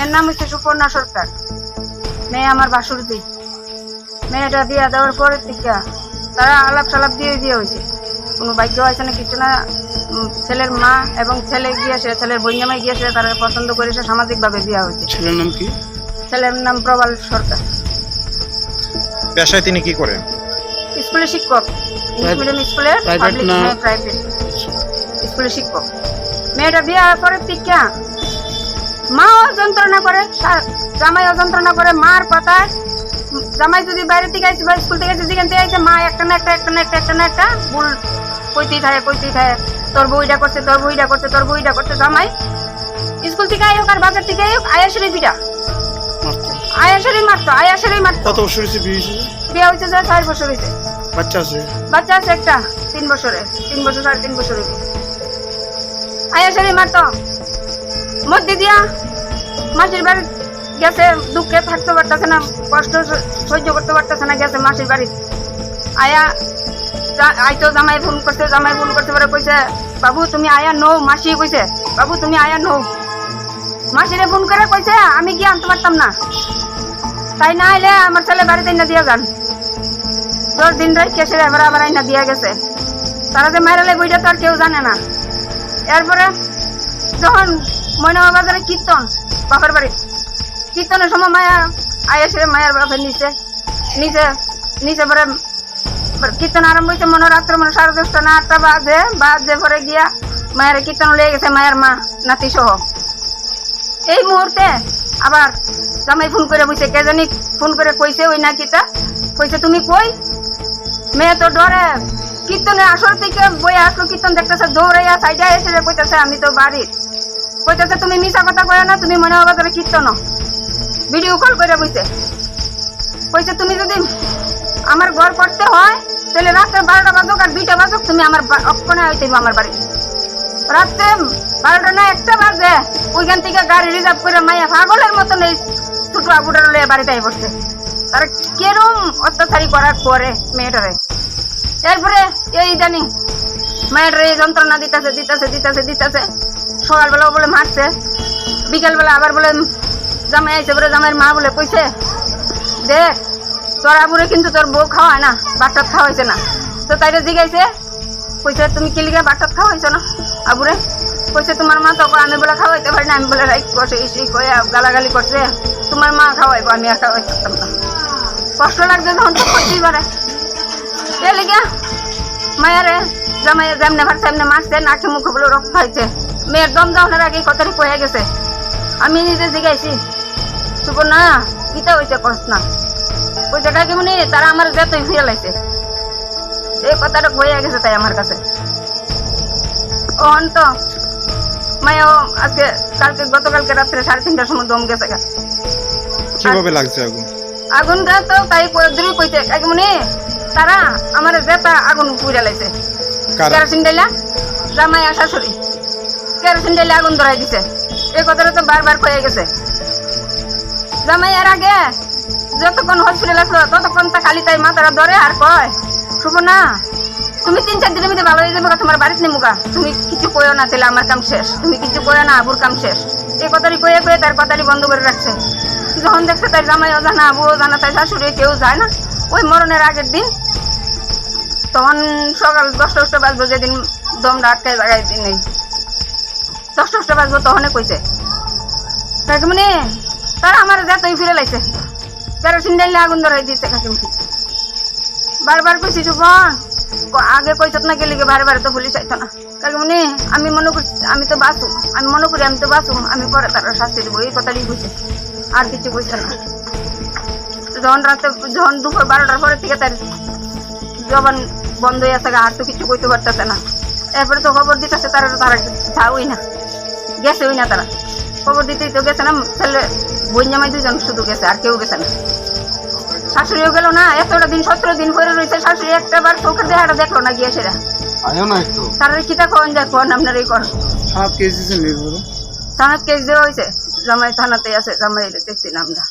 মেয়ের নাম হচ্ছে সুপর্ণা সরকার। মেয়ে আমার বাসুরদি। মেয়েটা দিয়া দেওয়ার পরের থেকে তারা আলাপ সালাপ দিয়ে দিয়ে হয়েছে। কোনো ভাগ্য হয়েছে না কিছু না। ছেলের মা এবং ছেলে গিয়ে গিয়েছে ছেলের বইনামাই গিয়েছে তারা পছন্দ করেছে সামাজিকভাবে দেওয়া হয়েছে। ছেলের নাম কি? ছেলের নাম প্রবাল সরকার। পেশায় তিনি কি করেন? স্কুলের শিক্ষক। ইংলিশ মিডিয়াম না- প্রাইভেট স্কুলের শিক্ষক। মেয়েটা বিয়ার পরে টিকা মাও যন্ত্রণা করে সা- জামাইও যন্ত্রণা করে মার কথায় জামাই যদি বাইরে থেকে আইসে বা স্কুল থেকে আইসে যেখান থেকে আইসে মা একটা না একটা একটা না একটা একটা না একটা ভুল কইতেই থাকে কইতেই থাকে। তোর বইটা করছে তোর বইটা করছে তোর বইটা করছে জামাই স্কুল থেকে আই হোক আর বাজার থেকে আই হোক আয়াসেরই পিঠা আয়াসেরই মারতো। আয়াসেরই মারতো কত বছর হয়েছে বিয়ে হয়েছে? বিয়ে হয়েছে যে ছয় বছর হয়েছে। বাচ্চা আছে? বাচ্চা আছে একটা তিন বছরে তিন বছর সাড়ে তিন বছরের আয়াসারি মারতো। মধ্যে দিয়া। মাসির বাড়ি গেছে, দুঃখে থাকতে পারতেছে না, কষ্ট সহ্য করতে পারতেছে না, গেছে মাসির বাড়ি। আয়া আইতো জামাই ফোন করছে, জামাই ফোন করতে পারে কইছে, বাবু, তুমি আয়া নৌ মাসি কইছে, বাবু, তুমি আয়া নৌ মাসিরে ফোন করে কইছে, আমি কি আনতে পারতাম না। তাই না আইলে আমার ছেলে বাড়িতে না দিয়ে যান। তোর দিন রাত কেসে এবার আবার আইনা দিয়া গেছে। তারা যে মাইরালে বইটা তো আর কেউ জানে না। এরপরে যখন ময়নামা বাজারে কীর্তন, বাপের বাড়ি। কীর্তনের সময় মায়া আয়েসে মায়ের বাপের নিচে নিচে নিচে পরে কীর্তন আরম্ভ হয়েছে মনে রাত্রে মনে সাড়ে দশটা না আটটা বাজে বাজে পরে গিয়া মায়ের কীর্তন লেগে গেছে, মায়ের মা, নাতি সহ। এই মুহূর্তে আবার জামাই ফোন করে বসে কে জানি ফোন করে কইছে ওই নাকিটা কইছে, তুমি কই? মেয়ে তো ডরে। কীর্তনে আসর থেকে বই আসলো, কীর্তন দেখতেছে, দৌড়াইয়া সাইডে এসে কইতেছে, আমি তো বাড়ির। কইতেছে, তুমি মিশা কথা কয় না, তুমি মনে হবে তোর কীর্তন ভিডিও কল করে বইছে কইছে, তুমি যদি আমার ঘর করতে হয়, তাহলে রাত্রে বারোটা বাজুক আর দুইটা বাজুক, তুমি আমার অক্ষণে হইতে আমার বাড়ি। রাত্রে বারোটা না একটা বাজে, ওইখান থেকে গাড়ি রিজার্ভ করে মাইয়া পাগলের মতন এই ছোট আবুটার লয়ে বাড়িতে আই বসছে তারা কেরম অত্যাচারী করার পরে মেয়েটারে। এরপরে এই ইদানিং মায়ের এই যন্ত্রণা দিতেছে দিতেছে দিতেছে দিতেছে। সকালবেলাও বলে মারছে, বিকেলবেলা আবার বলে জামাই আইসে বলে জামাইয়ের মা বলে কইছে দেখ তোর আবুরে কিন্তু তোর বউ খাওয়ায় না বাচ্চা খাওয়াইছে না। তো তাইরে জিগাইছে, কইছে, তুমি কি লিগে বাচ্চা খাওয়াইছো না আবুরে কইছে, তোমার মা তো আমি বলে খাওয়াইতে পারি না, আমি বলে রাইট করছে ইসি কয়ে গালাগালি করছে, তোমার মা খাওয়াইবো, আমি আর খাওয়াই থাকতাম না। কষ্ট লাগছে যখন, তো করতেই পারে। এ লিগে মায়েরে জামাইয়ে যেমনে ভাত সেমনে মারছে, নাকে মুখে বলে রক্ত হয়েছে মেয়ের দম যাওয়ার আগে কথাটি কয়ে গেছে। আমি নিজে জিগাইছি সুপর্ণা গীতা হইছে কষ্ট না। ওই জায়গায় কি মনে তারা আমার যেতই ফিরে লাইছে এই কথাটা হয়ে গেছে তাই আমার কাছে। ওহন তো মায়াও আজকে কালকে গতকালকে রাত্রে সাড়ে তিনটার সময় দম গেছে। কীভাবে লাগছে আগুন? আগুন গা তো তাই দূরে কইছে কাকে মনে তারা আমার জেতা আগুন পুড়ে লাইছে। কারা? কেরোসিন ডাইলা জামাই আর শাশুড়ি। কেরোসিন ডাইলে আগুন ধরাই দিছে। এই কথাটা তো বারবার কয়ে গেছে। জামাই, এর আগে যতক্ষণ হসপিটাল আসলো ততক্ষণ তা খালি তাই মাথাটা ধরে আর কয়, শুভ না। তুমি তিন চার দিনের মধ্যে ভালো হয়ে যাবে তোমার বাড়িতে নেমুগা তুমি কিছু কইও না তাহলে আমার কাম শেষ। তুমি কিছু কইও না, আবুর কাম শেষ। এই কথাটি কয়ে কয়ে তার কথাটি বন্ধ করে রাখছে। যখন দেখছে তার জামাইও জানা আবুও জানা তাই শাশুড়ি, কেউ যায় না। ওই মরণের আগের দিন তখন সকাল দশটা দশটা বাজবো যেদিন দমটা আটকায় জায়গায় নেই দশটা দশটা বাজবো তখনই কইছে। কাকিমনি তারা আমার যাতই ফিরে লাইছে। কেরোসিন ডাইলে আগুন ধরাই দিছে কাকিমনি বারবার কইছি সুপন আগে কইছত না গেলি বারে বারে তো পুলিশ আইতো না। কাকিমনি আমি মনে করছি আমি তো বাঁচু, আমি মনে করি আমি তো বাঁচু, আমি পরে তারা শাস্তি দেবো। এই কথাটাই কইছে। আর কিছু কইছে না। যখন রাতে, যখন দুপুর বারোটার পরে থেকে তার জবান বন্ধ হয়ে আছে, আর তো কিছু কইতে পারতেছে না। এরপরে তো খবর দিতেছে, তারা তারা যাওই না। গেছে ওই না তারা খবর দিতেই তো গেছে না ছেলে বই জামাই দুজন শুধু গেছে আর কেউ গেছে না। শাশুড়িও গেল না এতটা দিন সতেরো দিন পরে রয়েছে শাশুড়ি একটা বার চোখের দেহাটা দেখল না গিয়ে সেটা। আয়ো না একটু। তারা কিতা কন যায় কন আপনার এই কর সাত কেজি দিয়েছেন নির্ভর কেস দেওয়া হয়েছে জামাই থানাতে আছে জামাই দেখছি না আমরা।